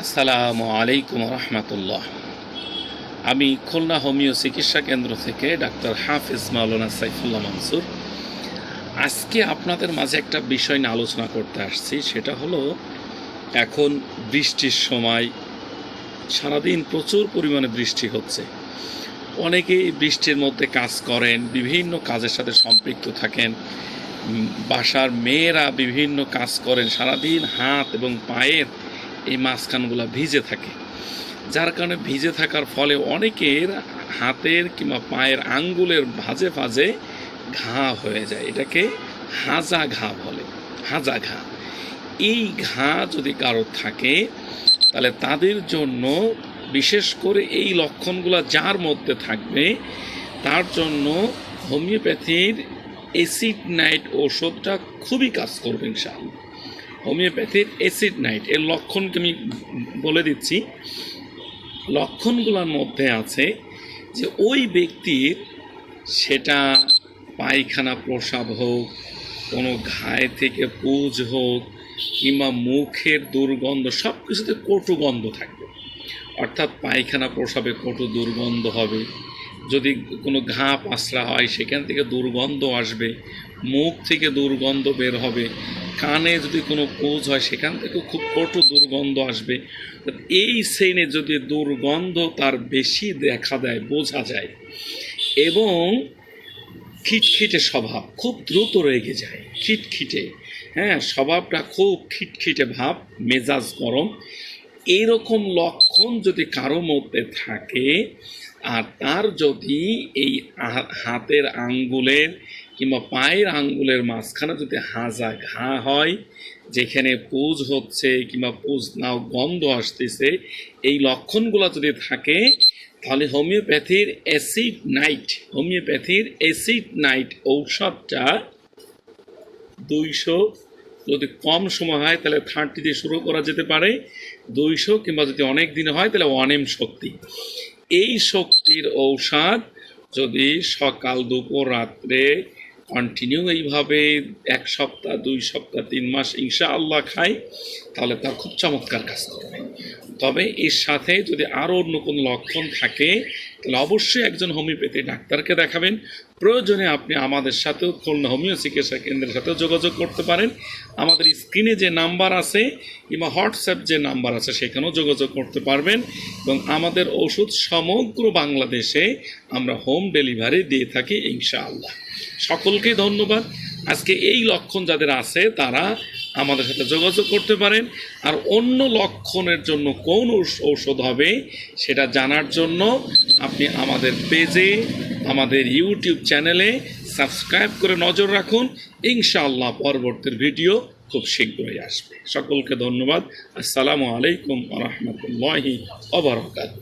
আসসালামু আলাইকুম রহমতুল্লাহ। আমি খুলনা হোমিও চিকিৎসা কেন্দ্র থেকে ডাক্তার হাফিজ মাওলানা সাইফুল্লাহ মানসুর। আজকে আপনাদের মাঝে একটা বিষয় নিয়ে আলোচনা করতে আসছি, সেটা হলো এখন বৃষ্টির সময়, সারাদিন প্রচুর পরিমাণে বৃষ্টি হচ্ছে। অনেকেই বৃষ্টির মধ্যে কাজ করেন, বিভিন্ন কাজের সাথে সম্পৃক্ত থাকেন। বাসার মেয়েরা বিভিন্ন কাজ করেন, সারাদিন হাত এবং পায়ের এই মাঝখানগুলো ভিজে থাকে। যার কারণে ভিজে থাকার ফলে অনেকের হাতের কিংবা পায়ের আঙ্গুলের ভাজে ভাজে ঘা হয়ে যায়। এটাকে হাজা ঘা বলে। হাজা ঘা। এই ঘা যদি কারোর থাকে, তাহলে তাদের জন্য, বিশেষ করে এই লক্ষণগুলো যার মধ্যে থাকবে, তার জন্য হোমিওপ্যাথির অ্যাসিড নাইট ওষুধটা খুবই কাজ করবে ইনশাআল্লাহ। হোমিওপ্যাথির অ্যাসিড নাইট, এর লক্ষণকে আমি বলে দিচ্ছি। লক্ষণগুলোর মধ্যে আছে যে ওই ব্যক্তির সেটা পায়খানা প্রসাব হোক, কোনো ঘায়ে থেকে পুজ হোক, কিংবা মুখের দুর্গন্ধ সব কিছুতে কটু গন্ধ থাকবে। অর্থাৎ পায়খানা প্রসাবে কটু দুর্গন্ধ হবে। যদি কোনো ঘা পাসরা হয়, সেখান থেকে দুর্গন্ধ আসবে, মুখ থেকে দুর্গন্ধ বের হবে। কানে যদি কোনো কোজ হয়, সেখান থেকে খুব কটু দুর্গন্ধ আসবে। এই শ্রেণির যদি দুর্গন্ধ তার বেশি দেখা দেয়, বোঝা যায়, এবং খিটখিটে স্বভাব খুব দ্রুত রেগে যায়, খিটখিটে। হ্যাঁ স্বভাবটা খুব খিটখিটে ভাব, মেজাজ গরম। এইরকম লক্ষণ যদি কারও মধ্যে থাকে, আর তার যদি এই হাতের আঙ্গুলের কিংবা পায়ের আঙ্গুলের মাঝখানে যদি হাজা ঘা হয়, যেখানে পুজ হচ্ছে কিংবা পুজ নাও গন্ধ আসতেছে, এই লক্ষণগুলো যদি থাকে, তাহলে হোমিওপ্যাথির অ্যাসিড নাইট, হোমিওপ্যাথির অ্যাসিড নাইট ঔষধটা দুইশো, যদি কম সময় হয় তাহলে থার্টি দিয়ে শুরু করা যেতে পারে, দুইশো কিংবা যদি অনেক দিন হয় তাহলে এম শক্তি। এই শক্তির ঔষধ যদি সকাল, দুপুর, রাত্রে কন্টিনিউ এইভাবে এক সপ্তাহ, দুই সপ্তাহ, তিন মাস ইনশা আল্লাহ খায় তাহলে তার খুব চমৎকার কাজ করবে তবে এর সাথে যদি আরও অন্য কোনো লক্ষণ থাকে তাহলে অবশ্যই একজন হোমিওপ্যাথি ডাক্তারকে দেখাবেন। প্রয়োজনে আপনি আমাদের সাথেও খুলনা হোমিও চিকিৎসা কেন্দ্রের সাথেও যোগাযোগ করতে পারেন। আমাদের স্ক্রিনে যে নাম্বার আছে কিংবা হোয়াটসঅ্যাপ যে নাম্বার আছে, সেখানেও যোগাযোগ করতে পারবেন এবং আমাদের ওষুধ সমগ্র বাংলাদেশে আমরা হোম ডেলিভারি দিয়ে থাকি ইনশাআল্লাহ। সকলকে ধন্যবাদ। আজকে এই লক্ষণ যাদের আছে, তারা আমাদের সাথে যোগাযোগ করতে পারেন। আর অন্য লক্ষণের জন্য কোন ঔষ- ঔষধ হবে সেটা জানার জন্য আপনি আমাদের পেজে, আমাদের ইউটিউব চ্যানেলে সাবস্ক্রাইব করে নজর রাখুন। ইনশাআল্লাহ পরবর্তীর ভিডিও খুব শীঘ্রই আসবে। সকলকে ধন্যবাদ। আসসালামু আলাইকুম রহমতুল্লাহি অবরকাত